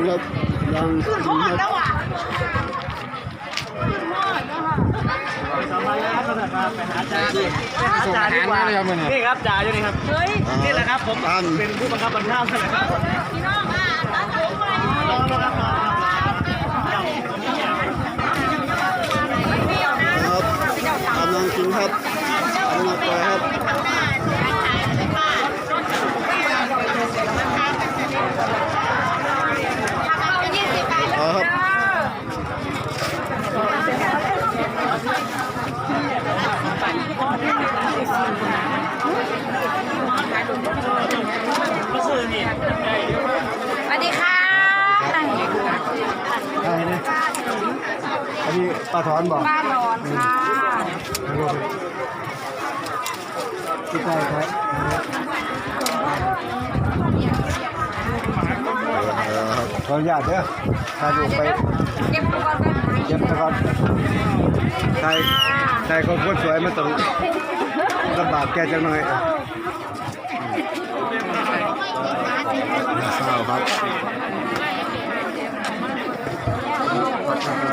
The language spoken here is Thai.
ำลังกินครับสองพันแล้วครับไปหาจ่าดิส่งอาหารมาเลยครับมันนี่ครับจ่าอยู่นี่ครับเฮ้ยนี่แหละครับผมตามเป็นผู้บังคับบัญชานะครับพี่น้องอะตัดผมไปรอรอครับรอครับครับกำลังกินครับกำลังไปครับเอาครับ มาซื้อนี่ สวัสดีค่ะ ใช่เนี่ยอั นนี้ปลาถอนบอกป้าหลอนค่ะที่ใช่ครับขออนุญาตเด้อถ่ายรูปไปเก็บตัวก่อนไปเก็บซะก่อนถ่ายถ่ายคนคนสวยมันต้องลำบากแกจังหน่อยข้าวครับ